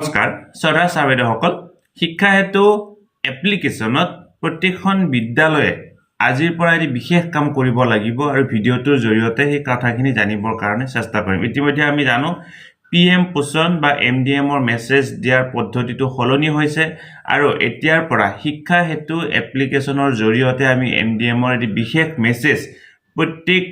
নমস্কাৰ, শ্ৰদ্ধা ছাৰ বাইদেউসকল শিক্ষা হেতু এপ্লিকেশ্যনত প্ৰত্যেকখন বিদ্যালয়ে আজিৰ পৰা এটি বিশেষ কাম কৰিব লাগিব আৰু ভিডিঅ'টোৰ জৰিয়তে সেই কথাখিনি জানিবৰ কাৰণে চেষ্টা কৰিম। ইতিমধ্যে আমি জানো, পি এম পোষণ বা এম ডি এমৰ মেছেজ দিয়াৰ পদ্ধতিটো সলনি হৈছে আৰু এতিয়াৰ পৰা শিক্ষা হেতু এপ্লিকেশ্যনৰ জৰিয়তে আমি এম ডি এমৰ এটি বিশেষ মেছেজ প্ৰত্যেক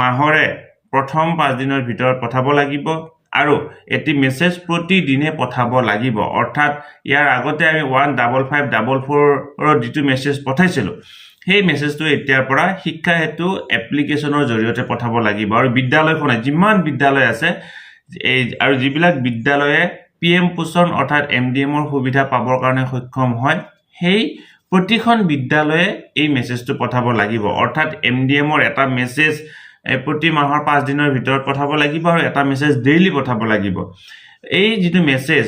মাহৰে প্ৰথম পাঁচদিনৰ ভিতৰত পঠাব লাগিব। আৰু এটি মেছেজ প্ৰতিদিনে পঠাব লাগিব। অৰ্থাৎ ইয়াৰ আগতে আমি ওৱান ডাবল ফাইভ ডাবল ফ'ৰৰ যিটো মেছেজ পঠাইছিলোঁ সেই মেছেজটো এতিয়াৰ পৰা শিক্ষা হেতু এপ্লিকেশ্যনৰ জৰিয়তে পঠাব লাগিব। আৰু বিদ্যালয়খনে যিমান বিদ্যালয় আছে এই আৰু যিবিলাক বিদ্যালয়ে পি এম পোষণ অৰ্থাৎ এম ডি এমৰ সুবিধা পাবৰ কাৰণে সক্ষম হয় সেই প্ৰতিখন বিদ্যালয়ে এই মেছেজটো পঠাব লাগিব। অৰ্থাৎ এম ডি এমৰ এটা মেছেজ প্ৰতি মাহৰ পাঁচ দিনৰ ভিতৰত পঠাব লাগিব আৰু এটা মেছেজ ডেইলি পঠাব লাগিব। এই যিটো মেছেজ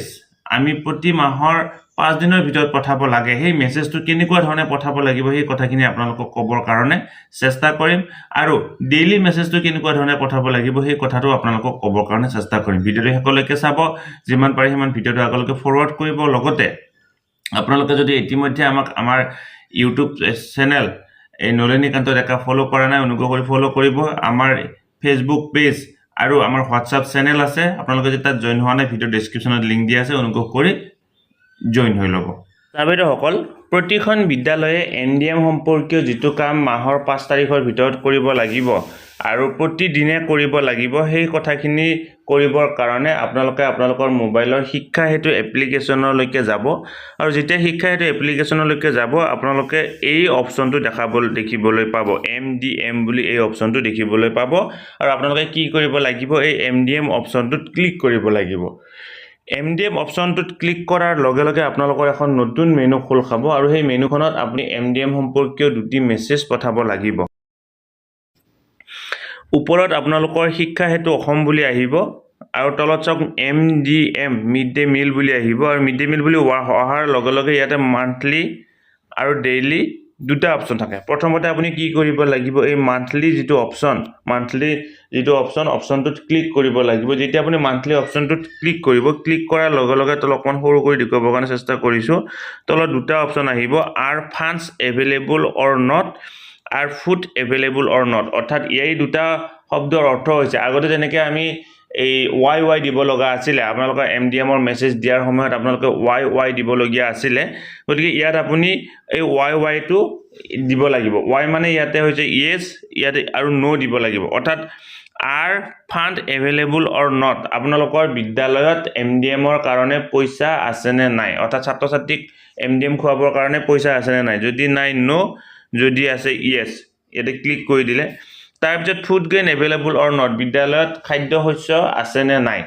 আমি প্ৰতি মাহৰ পাঁচ দিনৰ ভিতৰত পঠাব লাগে সেই মেছেজটো কেনেকুৱা ধৰণে পঠাব লাগিব সেই কথাখিনি আপোনালোকক ক'বৰ কাৰণে চেষ্টা কৰিম। আৰু ডেইলি মেছেজটো কেনেকুৱা ধৰণে পঠাব লাগিব সেই কথাটো আপোনালোকক ক'বৰ কাৰণে চেষ্টা কৰিম। ভিডিঅ'টো শেষলৈকে চাব যিমান পাৰে সিমান ভিডিঅ'টো আগলৈকে ফৰৱাৰ্ড কৰিব। লগতে আপোনালোকে যদি ইতিমধ্যে আমাক আমাৰ ইউটিউব চেনেল এই নলিনীকান্ত ডেকা ফ'ল' কৰা নাই অনুগ্ৰহ কৰি ফ'ল' কৰিব। আমাৰ ফেচবুক পেজ আৰু আমাৰ হোৱাটছআপ চেনেল আছে। আপোনালোকে যদি তাত জইন হোৱা নাই ভিডিঅ' ডেছক্ৰিপশ্যনত লিংক দিয়া আছে, অনুগ্ৰহ কৰি জইন হৈ ল'ব। ছাৰ বাইদেউসকল প্ৰতিখন বিদ্যালয়ে এন ডি এম সম্পৰ্কীয় যিটো কাম মাহৰ পাঁচ তাৰিখৰ ভিতৰত কৰিব লাগিব আৰু প্ৰতিদিনে কৰিব লাগিব সেই কথাখিনি কৰিবৰ কাৰণে আপোনালোকে আপোনালোকৰ মোবাইলৰ শিক্ষা হেতু এপ্লিকেশ্যনলৈকে যাব। আৰু যেতিয়া শিক্ষা হেতু এপ্লিকেশ্যনলৈকে যাব আপোনালোকে এই অপশ্যনটো দেখাব দেখিবলৈ পাব। এম ডি এম বুলি এই অপশ্যনটো দেখিবলৈ পাব। আৰু আপোনালোকে কি কৰিব লাগিব এই এম ডি এম অপশ্যনটোত ক্লিক কৰিব লাগিব। এম ডি এম অপশ্যনটোত ক্লিক কৰাৰ লগে লগে আপোনালোকৰ এখন নতুন মেনু খোল খাব আৰু সেই মেনুখনত আপুনি এম ডি এম সম্পৰ্কীয় দুটি মেছেজ পঠাব লাগিব। ওপৰত আপোনালোকৰ শিক্ষা হেতু অসম বুলি আহিব আৰু তলত চাওক M D M mid day meal বুলি আহিব আৰু মিড ডে মিল বুলি অহাৰ লগে লগে ইয়াতে মান্থলি আৰু ডেইলি দুটা অপশ্যন থাকে। প্ৰথমতে আপুনি কি কৰিব লাগিব এই মান্থলি যিটো অপশ্যন মান্থলি যিটো অপশ্যন অপশ্যনটোত ক্লিক কৰিব লাগিব। যেতিয়া আপুনি মান্থলি অপশ্যনটোত ক্লিক কৰিব ক্লিক কৰাৰ লগে লগে তলত অকণমান সৰু কৰি দেখুৱাবৰ চেষ্টা কৰিছোঁ। তলত দুটা অপশ্যন আহিব are funds available or not are food available or not অৰ্থাৎ এই দুটা শব্দৰ অৰ্থ হৈছে, আগতে যেনেকৈ আমি এই ৱাই ৱাই দিব লগা আছিলে, আপোনালোকৰ এম ডি এমৰ মেছেজ দিয়াৰ সময়ত আপোনালোকে ৱাই ৱাই দিবলগীয়া আছিলে। গতিকে ইয়াত আপুনি এই ৱাই ৱাইটো দিব লাগিব। ৱাই মানে ইয়াতে হৈছে য়েছ ইয়াতে আৰু ন' দিব লাগিব। অৰ্থাৎ are fund available or not? আপোনালোকৰ বিদ্যালয়ত এম ডি এমৰ কাৰণে পইচা আছেনে নাই? অৰ্থাৎ ছাত্ৰ ছাত্ৰীক এম ডি এম খুৱাবৰ কাৰণে পইচা আছেনে নাই? যদি নাই ন' যদি আছে য়েছ ইয়াতে ক্লিক কৰি দিলে। তাৰপিছত food grain available or not? বিদ্যালয়ত খাদ্য শস্য আছেনে নাই?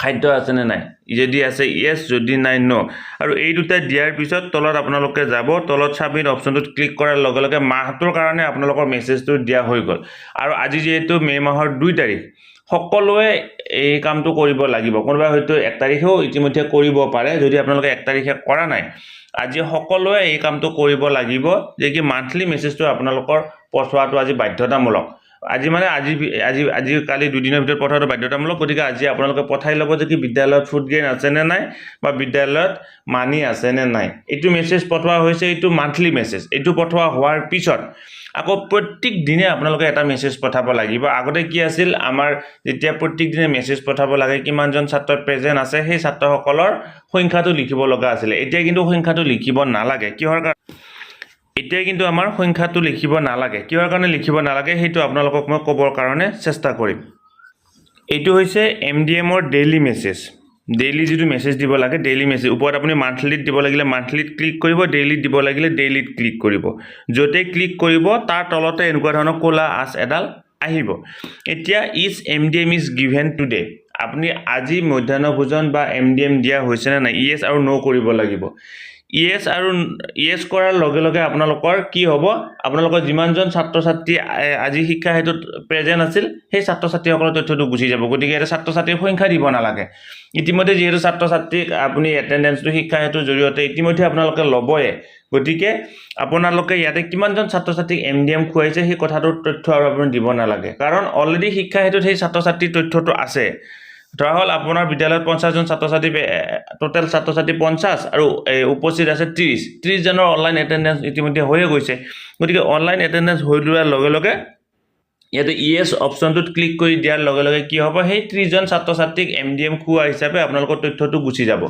খাদ্য আছেনে নাই? যদি আছে য়েছ যদি নাই ন' আৰু এই দুটা দিয়াৰ পিছত তলত আপোনালোকে যাব তলত ছাবমিট অপশ্যনটোত ক্লিক কৰাৰ লগে লগে মাহটোৰ কাৰণে আপোনালোকৰ মেছেজটো দিয়া হৈ গ'ল। আৰু আজি যিহেতু মে' মাহৰ দুই তাৰিখ সকলোৱে এই কামটো কৰিব লাগিব। কোনোবাই হয়তো এক তাৰিখেও ইতিমধ্যে কৰিব পাৰে যদি আপোনালোকে এক তাৰিখে কৰা নাই। আজি সকলোৱে এই কামটো কৰিব লাগিব যে কি মান্থলি মেছেজটো আপোনালোকৰ পঠোৱাটো আজি বাধ্যতামূলক। আজি মানে আজি আজি আজি কালি দুদিনৰ ভিতৰত পঠোৱাটো বাধ্যতামূলক, গতিকে আজি আপোনালোকে পঠাই ল'ব যে কি বিদ্যালয়ত ফুড গ্ৰেইন আছেনে নাই বা বিদ্যালয়ত মানি আছেনে নাই। এইটো মেছেজ পঠোৱা হৈছে, এইটো মান্থলি মেছেজ এইটো পঠোৱা হোৱাৰ পিছত আকৌ প্ৰত্যেক দিনে আপোনালোকে এটা মেছেজ পঠাব লাগিব। আগতে কি আছিল, আমাৰ যেতিয়া প্ৰত্যেক দিনে মেছেজ পঠাব লাগে, কিমানজন ছাত্ৰ প্ৰেজেণ্ট আছে, সেই ছাত্ৰসকলৰ সংখ্যাটো লিখিব লগা আছিলে। এতিয়া কিন্তু সংখ্যাটো লিখিব নালাগে। কিহৰ কাৰণে? এতিয়া কিন্তু আমাৰ সংখ্যাটো লিখিব নালাগে। কিহৰ কাৰণে লিখিব নালাগে সেইটো আপোনালোকক মই ক'বৰ কাৰণে চেষ্টা কৰিম। এইটো হৈছে এম ডি এমৰ ডেইলি মেছেজ ডেইলি যিটো মেছেজ দিব লাগে ডেইলি মেছেজ ওপৰত আপুনি মান্থলিত দিব লাগিলে মান্থলিত ক্লিক কৰিব ডেইলিত দিব লাগিলে ডেইলিত ক্লিক কৰিব। য'তেই ক্লিক কৰিব, তাৰ তলতে এনেকুৱা ধৰণৰ ক'লা আঁচ এডাল আহিব। এতিয়া is M D M is given today আপুনি আজি মধ্যাহ্ন ভোজন বা এম ডি এম দিয়া হৈছেনে নাই? য়েছ আৰু ন' কৰিব লাগিব। য়েছ আৰু য়েছ কৰাৰ লগে লগে আপোনালোকৰ কি হ'ব? আপোনালোকৰ যিমানজন ছাত্ৰ ছাত্ৰী আজি শিক্ষা হেতুত প্ৰেজেণ্ট আছিল, সেই ছাত্ৰ ছাত্ৰীসকলৰ তথ্যটো গুচি যাব। গতিকে ইয়াতে ছাত্ৰ ছাত্ৰীৰ সংখ্যা দিব নালাগে। ইতিমধ্যে যিহেতু ছাত্ৰ ছাত্ৰীক আপুনি এটেণ্ডেঞ্চটো শিক্ষা হেতুৰ জৰিয়তে ইতিমধ্যে আপোনালোকে ল'বয়ে। গতিকে আপোনালোকে ইয়াতে কিমানজন ছাত্ৰ ছাত্ৰীক এম ডি এম খুৱাইছে সেই কথাটোৰ তথ্য আৰু আপুনি দিব নালাগে। কাৰণ অলৰেডি শিক্ষা হেতুত সেই ছাত্ৰ ছাত্ৰীৰ তথ্যটো আছে। ধৰা হ'ল আপোনাৰ বিদ্যালয়ত পঞ্চাছজন ছাত্ৰ ছাত্ৰী টোটেল ছাত্ৰ ছাত্ৰী পঞ্চাছ আৰু উপস্থিত আছে ত্ৰিছ ত্ৰিছজনৰ অনলাইন এটেণ্ডেঞ্চ ইতিমধ্যে হৈয়ে গৈছে। গতিকে অনলাইন এটেণ্ডেঞ্চ হৈ যোৱাৰ লগে লগে ইয়াতে ইয়েছ অপশ্যনটোত ক্লিক কৰি দিয়াৰ লগে লগে কি হ'ব? সেই ত্ৰিছজন ছাত্ৰ ছাত্ৰীক এম ডি এম খোৱা হিচাপে আপোনালোকৰ তথ্যটো গুচি যাব।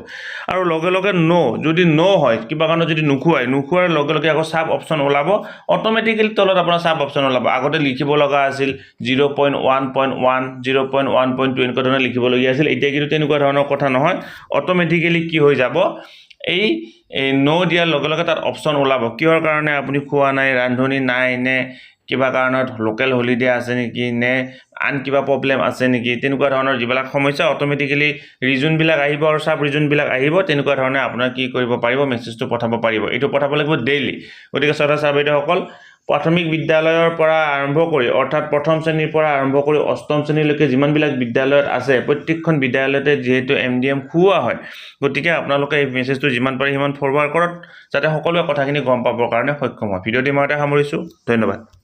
আৰু লগে লগে ন' যদি ন' হয়, কিবা কাৰণত যদি নোখোৱাই, নোখোৱাৰ লগে লগে আকৌ চাব অপশ্যন ওলাব। অট'মেটিকেলি তলত আপোনাৰ চাব অপশ্যন ওলাব। আগতে লিখিব লগা আছিল zero' point one point one zero' point one point two এনেকুৱা ধৰণে লিখিবলগীয়া আছিল। এতিয়া কিন্তু তেনেকুৱা ধৰণৰ কথা নহয়। অট'মেটিকেলি কি হৈ যাব? এই ন' দিয়াৰ লগে লগে তাত অপশ্যন ওলাব। কিহৰ কাৰণে আপুনি খোৱা নাই, ৰান্ধনি নাই নে কিবা কাৰণত লোকেল হলিডে আছে নেকি? নে আন কিবা প্ৰব্লেম আছে নেকি? তেনেকুৱা ধৰণৰ যিবিলাক সমস্যা অট'মেটিকেলি ৰিজনবিলাক আহিব আৰু চাব ৰিজনবিলাক আহিব তেনেকুৱা ধৰণে আপোনাৰ কি কৰিব পাৰিব মেছেজটো পঠাব পাৰিব। এইটো পঠাব লাগিব ডেইলি গতিকে ছাত্ৰ ছাত্ৰীসকল প্ৰাথমিক বিদ্যালয়ৰ পৰা আৰম্ভ কৰি অৰ্থাৎ প্ৰথম শ্ৰেণীৰ পৰা আৰম্ভ কৰি অষ্টম শ্ৰেণীলৈকে যিমানবিলাক বিদ্যালয়ত আছে প্ৰত্যেকখন বিদ্যালয়তে যিহেতু এম ডি এম খুওৱা হয় গতিকে আপোনালোকে এই মেছেজটো যিমান পাৰে সিমান ফৰৱাৰ্ড কৰক যাতে সকলোৱে কথাখিনি গম পাবৰ কাৰণে সক্ষম হয়। ভিডিঅ'টি মই সামৰিছোঁ। ধন্যবাদ।